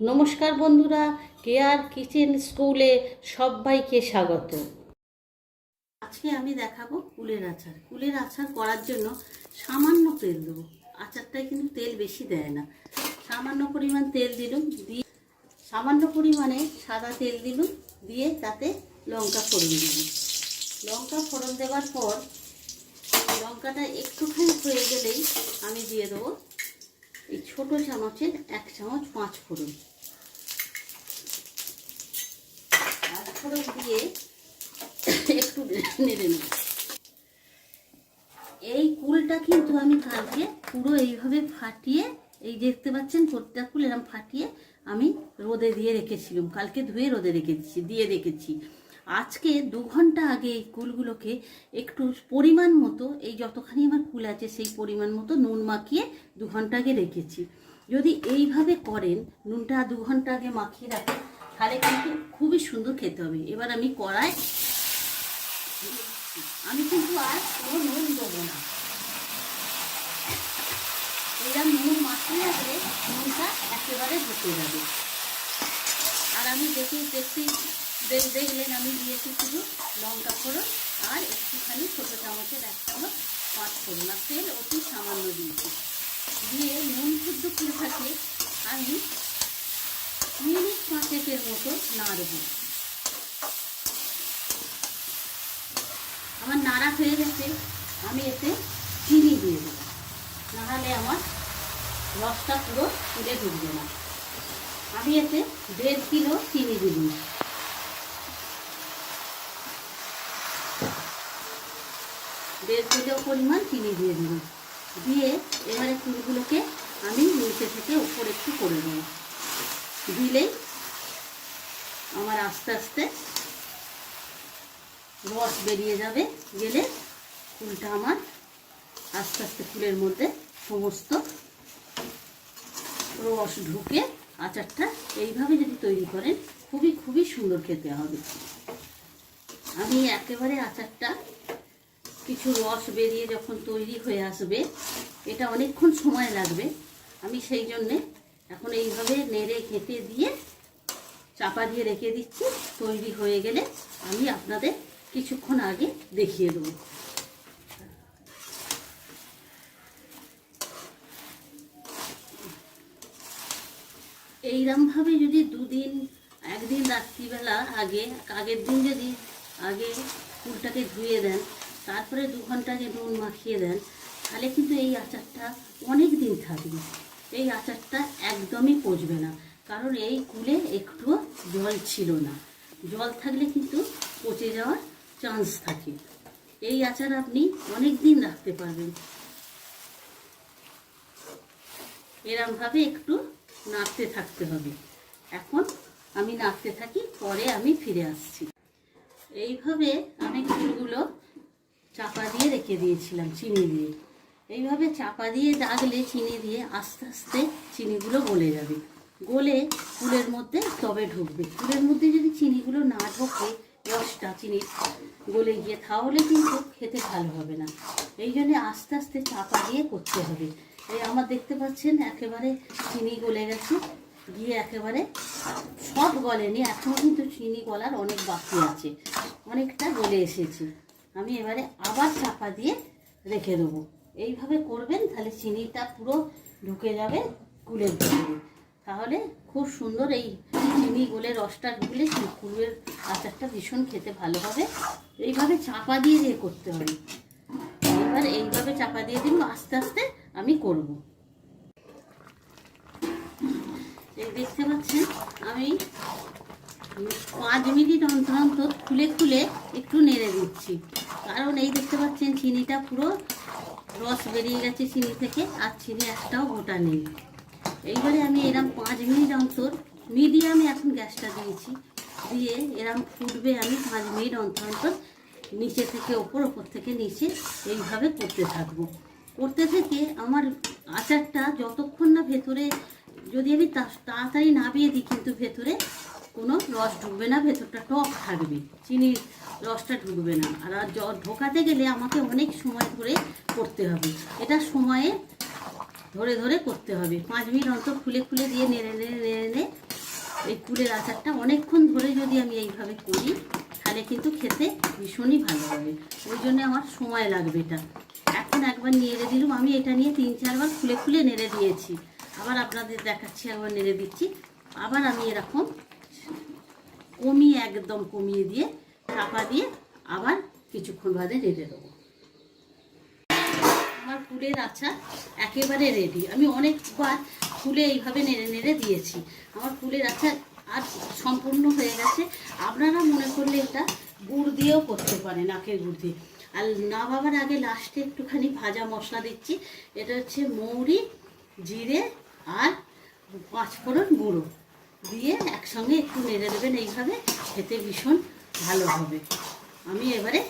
নমস্কার বন্ধুরা, care kitchen স্কুলে সবাইকে স্বাগত। আজকে আমি দেখাবো কুলের আচার। কুলের আচার করার জন্য সামান্য তেল দেবো। আচারটায় কিন্তু তেল বেশি দেয় না। সামান্য পরিমাণ তেল দিলুম, দিয়ে সামান্য পরিমাণে সাদা তেল দিলুম, দিয়ে তাতে লঙ্কা ফোড়ন দিলুম। লঙ্কা ফোড়ন দেওয়ার পর, লঙ্কাটা একটুখানি হয়ে গেলেই আমি দিয়ে দেবো ছোট চামচের এক চামচ পাঁচ ফোড়ন। পাঁচ ফোড়ন দিয়ে একটু নেড়ে নেব। এই কুলটা কিন্তু আমি কালকে পুরো এইভাবে ফাটিয়ে, এই দেখতে পাচ্ছেন প্রত্যেক কুল এরকম ফাটিয়ে আমি রোদে দিয়ে রেখেছিলাম। কালকে ধুয়ে রোদে রেখেছি, দিয়ে রেখেছি। আজকে দু ঘণ্টা আগে এই কুলগুলোকে একটু পরিমাণ মতো, এই যতখানি আমার কুল আছে সেই পরিমাণ মতো নুন মাখিয়ে দু ঘণ্টা আগে রেখেছি। যদি এইভাবে করেন, নুনটা দু ঘণ্টা আগে মাখিয়ে রাখেন, তাহলে কিন্তু খুবই সুন্দর খেতে হবে। এবার আমি কড়াই আমি কিন্তু আর কোনো নুন দেবো না। এরা নুন মাখিয়ে রাখলে নুনটা একেবারে ঢুকে যাবে। আর আমি দেখি দেখছি দেখ- দেখলেন আমি দিয়েছি শুধু লঙ্কা ফোড়ন আর একটুখানি ছোটো চামচের এক চামচ পাঁচ ফোড়ন আর তেল অতি সামান্য দিয়েছি। দিয়ে নুন শুদ্ধ থাকে আমি মিনিট পাঁচেকের মতো নাড়ব। আমার নাড়া হয়ে গেছে, আমি এতে চিনি দিয়ে দেবো। নাহলে আমার রসটা পুরো তুলে ঢুকবে না। আমি এতে দেড় কিলো চিনি দিলাম। দেড় কিলো পরিমাণ চিনি দিয়ে দিলাম দিয়ে এবারে কুলগুলোকে আমি নিচে থেকে উপর একটু করে দেবো দিলেই আমার আস্তে আস্তে রস বেরিয়ে যাবে, গেলে ফুলটা আমার আস্তে আস্তে ফুলের মধ্যে সমস্ত রস ঢুকে আচারটা এইভাবে যদি তৈরি করেন, খুবই খুবই সুন্দর খেতে হবে। আমি একেবারে আচারটা কিছু রস বেরিয়ে যখন তৈরি হয়ে আসবে, এটা অনেকক্ষণ সময় লাগবে। আমি সেই জন্যে এখন এইভাবে নেড়ে ঘেঁটে দিয়ে চাপা দিয়ে রেখে দিচ্ছি। তৈরি হয়ে গেলে আমি আপনাদের কিছুক্ষণ আগে দেখিয়ে দেবো। এইরমভাবে যদি দুদিন, একদিন রাত্রিবেলা আগে, আগের দিন যদি আগে ফুলটাকে ধুয়ে দেন তারপরে দু ঘণ্টা আগে নুন মাখিয়ে দেন, তাহলে কিন্তু এই আচারটা অনেক দিন থাকবে। এই আচারটা একদমই পচবে না। কারণ এই কুলে একটুও জল ছিল না। জল থাকলে কিন্তু পচে যাওয়ার চান্স থাকে। এই আচার আপনি অনেক দিন রাখতে পারবেন। এরমভাবে একটু নাড়তে থাকতে হবে। এখন আমি নাড়তে থাকি, পরে আমি ফিরে আসছি। এইভাবে আমি ফুলগুলো চাপা দিয়ে রেখে দিয়েছিলাম চিনি দিয়ে। এইভাবে চাপা দিয়ে রাখলে চিনি দিয়ে আস্তে আস্তে চিনিগুলো গলে যাবে। গলে ফুলের মধ্যে তবে ঢুকবে। ফুলের মধ্যে যদি চিনিগুলো না ঢোকে রসটা চিনি গলে গিয়ে তাহলে কিন্তু খেতে ভালো হবে না। এই জন্যে আস্তে আস্তে চাপা দিয়ে করতে হবে। এই আমার দেখতে পাচ্ছেন একেবারে চিনি গলে গেছে। গিয়ে একেবারে সব গলেনি। এখনও কিন্তু চিনি গলার অনেক বাকি আছে। অনেকটা গলে এসেছে। আমি এবারে আবার চাপা দিয়ে রেখে দেবো। এইভাবে করবেন, তাহলে চিনিটা পুরো ঢুকে যাবে কুলের ভিতরে। তাহলে খুব সুন্দর এই চিনি গলে রসটা ঢুকলে কুলের আচারটা ভীষণ খেতে ভালো হবে। এইভাবে চাপা দিয়ে দিয়ে করতে হবে। এবার এইভাবে চাপা দিয়ে দিব আস্তে আস্তে আমি করব। এই দেখতে পাচ্ছেন, আমি পাঁচ মিনিট অন্তর অন্তর খুলে খুলে একটু নেড়ে দিচ্ছি। কারণ এই দেখতে পাচ্ছেন চিনিটা পুরো রস বেরিয়ে গেছে চিনি থেকে, আর চিনি একটাও গোটা নেই। এইবারে আমি এরম পাঁচ মিনিট অন্তর মিডিয়ামে এখন গ্যাসটা দিয়েছি, দিয়ে এরম ফুটবে আমি পাঁচ মিনিট অন্তর অন্তর নিচে থেকে ওপর ওপর থেকে নিচে এইভাবে করতে থাকব। করতে থেকে আমার আচারটা যতক্ষণ না ভেতরে, যদি আমি তাড়াতাড়ি নামিয়ে দিই কিন্তু ভেতরে কোনো রস ঢুকবে না, ভেতরটা টক থাকবে। চিনির রসটা ঢুকবে না। আর ঢোকাতে গেলে আমাকে অনেক সময় ধরে করতে হবে। এটা সময়ে ধরে ধরে করতে হবে। পাঁচ মিনিট অন্তর খুলে খুলে দিয়ে নেড়ে নেড়ে নেড়ে নেড়ে কুলের আচারটা অনেকক্ষণ ধরে যদি আমি এইভাবে করি, তাহলে কিন্তু খেতে ভীষণই ভালো হবে। ওই জন্য আমার সময় লাগবে এটা। এখন একবার নেড়ে দিলাম। আমি এটা নিয়ে তিন চারবার খুলে খুলে নেড়ে দিয়েছি। আবার আপনাদের দেখাচ্ছি, একবার নেড়ে দিচ্ছি। আবার আমি এরকম কমিয়ে, একদম কমিয়ে দিয়ে, চাপা দিয়ে আবার কিছুক্ষণ বাদে নেড়ে দেবো। আমার ফুলের আচার একেবারে রেডি আমি অনেকবার ফুলে এইভাবে নেড়ে নেড়ে দিয়েছি। আমার ফুলের আচার আর সম্পূর্ণ হয়ে গেছে। আপনারা মনে করলে এটা গুড় দিয়েও করতে পারেন আখের গুড় দিয়ে। আর না বাবার আগে লাস্টে একটুখানি ভাজা মশলা দিচ্ছি। এটা হচ্ছে মৌরি, জিরে আর পাঁচফোড়ন গুঁড়ো। দিয়ে একসঙ্গে একটু নেড়ে দেবেন এইভাবে, খেতে ভীষণ ভালো হবে। আমি এবারে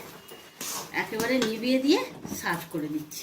একেবারে নিবিয়ে দিয়ে সার্ভ করে দিচ্ছি